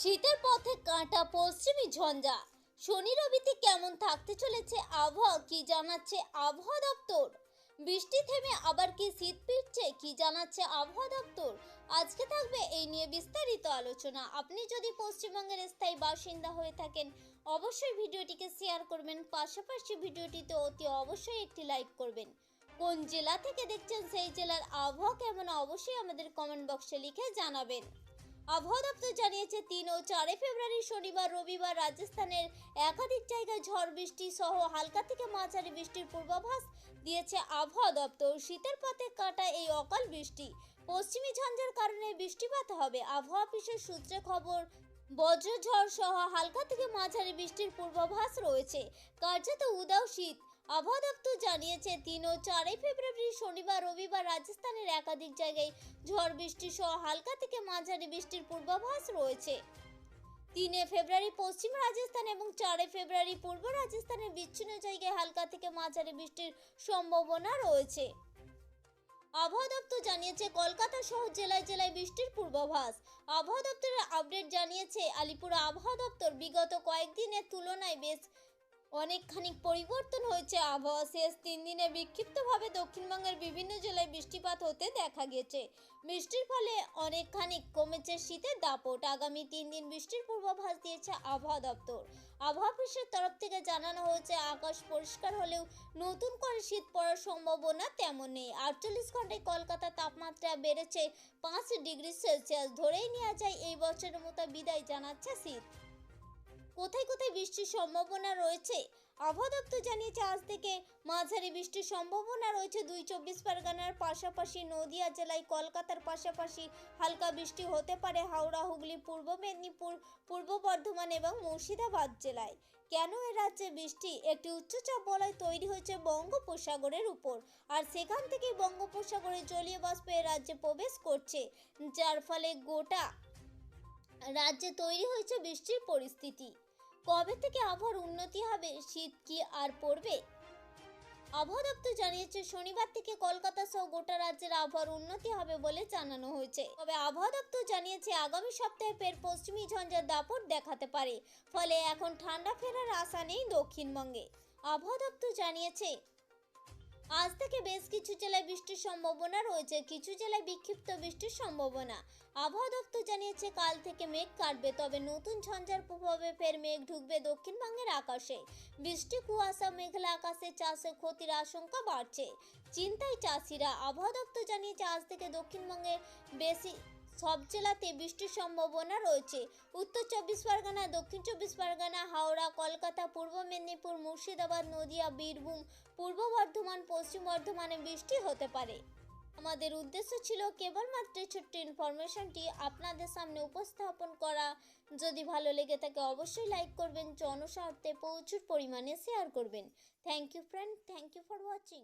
শীতের পথে কাঁটা পশ্চিমী ঝঞ্ঝা। শনি রবিতে কেমন থাকতে চলেছে আবহাওয়া কি জানাচ্ছে আবহাওয়া দপ্তর? বৃষ্টি থেমে আবার কি শীত ফিরছে কি জানাচ্ছে আবহাওয়া দপ্তর? আজকে থাকবে এই নিয়ে বিস্তারিত আলোচনা। আপনি যদি পশ্চিমবঙ্গের স্থায়ী বাসিন্দা হয়ে থাকেন, অবশ্যই ভিডিওটিকে শেয়ার করবেন। পাশাপাশি ভিডিওটিতে অতি অবশ্যই একটি লাইক করবেন। কোন জেলা থেকে দেখছেন সেই জেলার আবহাওয়া কেমন, অবশ্যই আমাদের কমেন্ট বক্সে লিখে জানাবেন। আবহাওয়া দপ্তর জানিয়েছে তিন ও চারই ফেব্রুয়ারি শনিবার রবিবার রাজস্থানের একাধিক জায়গায় ঝড় বৃষ্টি সহ হালকা থেকে মাঝারি বৃষ্টির পূর্বাভাস দিয়েছে আবহাওয়া দপ্তর। শীতের পথে কাটা এই অকাল বৃষ্টি। পশ্চিমী ঝঞ্ঝার কারণে বৃষ্টিপাত হবে। আবহাওয়া অফিসের সূত্রে খবর, বজ্রঝড় সহ হালকা থেকে মাঝারি বৃষ্টির পূর্বাভাস রয়েছে। কার্যত উদাও শীত। আবহাওয়া দপ্তর জানিয়েছে, তিন ও চারই ফেব্রুয়ারি শনিবার রবিবার রাজস্থানের একাধিক জায়গায় ঝড় বৃষ্টি সহ হালকা থেকে মাঝারি বৃষ্টির পূর্বাভাস রয়েছে। তিনে ফেব্রুয়ারি পশ্চিম রাজস্থান এবং চারই ফেব্রুয়ারি পূর্ব রাজস্থানের বিচ্ছিন্ন জায়গায় হালকা থেকে মাঝারি বৃষ্টির সম্ভাবনা রয়েছে। আবহাওয়া দপ্তর জানিয়েছে, কলকাতা সহ জেলায় জেলায় বৃষ্টির পূর্বাভাস। আবহাওয়া দপ্তরের আপডেট জানিয়েছে, আলিপুর আবহাওয়া দপ্তর বিগত কয়েকদিনের তুলনায় বেশ অনেকখানি পরিবর্তন হয়েছে। আবহাওয়া শেষ তিন দিনে বিক্ষিপ্তভাবে দক্ষিণবঙ্গের বিভিন্ন জেলায় বৃষ্টিপাত হতে দেখা গেছে। বৃষ্টির ফলে অনেকখানি কমেছে শীতের দাপট। আগামী তিন দিন বৃষ্টির পূর্বাভাস দিয়েছে আবহাওয়া দপ্তর। আবহাওয়া অফিসের তরফ থেকে জানানো হয়েছে, আকাশ পরিষ্কার হলেও নতুন করে শীত পড়ার সম্ভাবনা তেমন নেই। আটচল্লিশ ঘন্টায় কলকাতার তাপমাত্রা বেড়েছে পাঁচ ডিগ্রি সেলসিয়াস। ধরেই নেওয়া যায়, এই বছরের মতো বিদায় জানাচ্ছে শীত। কোথায় কোথায় বৃষ্টির সম্ভাবনা রয়েছে? আবহাওয়া দপ্তর জানিয়েছে, আজ থেকে মাঝারি বৃষ্টির সম্ভাবনা রয়েছে। দুই চব্বিশ পরগনার পাশাপাশি নদিয়া জেলায়, কলকাতার পাশাপাশি হালকা বৃষ্টি হতে পারে হাওড়া, হুগলি, পূর্ব মেদিনীপুর, পূর্ব বর্ধমান এবং মুর্শিদাবাদ জেলায়। কেন এ রাজ্যে বৃষ্টি? একটি উচ্চচাপ বলয় তৈরি হয়েছে বঙ্গোপসাগরের উপর। আর সেখান থেকে বঙ্গোপসাগরে জলীয় বাষ্প এ রাজ্যে প্রবেশ করছে, যার ফলে গোটা রাজ্যে তৈরি হয়েছে বৃষ্টির পরিস্থিতি। কবে থেকে আবহাওয়ার উন্নতি হবে, শীত কি আর পড়বে? আবহাওয়া দপ্তর জানিয়েছে, শনিবার থেকে কলকাতা সহ গোটা রাজ্যের আবহাওয়ার উন্নতি হবে বলে জানানো হয়েছে। তবে আবহাওয়া দপ্তর জানিয়েছে, আগামী সপ্তাহে ফের পশ্চিমী ঝঞ্ঝার দাপট দেখাতে পারে। ফলে এখন ঠান্ডা ফেরার আশা নেই দক্ষিণবঙ্গে। আবহাওয়া দপ্তর জানিয়েছে আজ থেকে বেশ কিছু জেলায় বৃষ্টির সম্ভাবনা রয়েছে, কিছু জেলায় বিক্ষিপ্ত বৃষ্টির সম্ভাবনা। আবহাওয়া দপ্তর জানিয়েছে, কাল থেকে মেঘ কাটবে, তবে নতুন ঝঞ্ঝার প্রভাবে ফের মেঘ ঢুকবে দক্ষিণবঙ্গের আকাশে। বৃষ্টি, কুয়াশা, মেঘলা আকাশে চাষে ক্ষতির আশঙ্কা বাড়ছে। চিন্তায় চাষিরা, আবহাওয়া দপ্তর জানিয়েছে, আজ থেকে দক্ষিণবঙ্গে বেশি সব জেলাতে বৃষ্টির সম্ভাবনা রয়েছে। উত্তর চব্বিশ পরগনা, দক্ষিণ চব্বিশ পরগনা, হাওড়া, কলকাতা, পূর্ব মেদিনীপুর, মুর্শিদাবাদ, নদিয়া, বীরভূম, পূর্ব বর্ধমান, পশ্চিম বর্ধমানে বৃষ্টি হতে পারে। আমাদের উদ্দেশ্য ছিল কেবলমাত্র ছোট্ট ইনফরমেশনটি আপনাদের সামনে উপস্থাপন করা। যদি ভালো লেগে থাকে অবশ্যই লাইক করবেন, জনস্বার্থে প্রচুর পরিমাণে শেয়ার করবেন। Thank you friend thank you for watching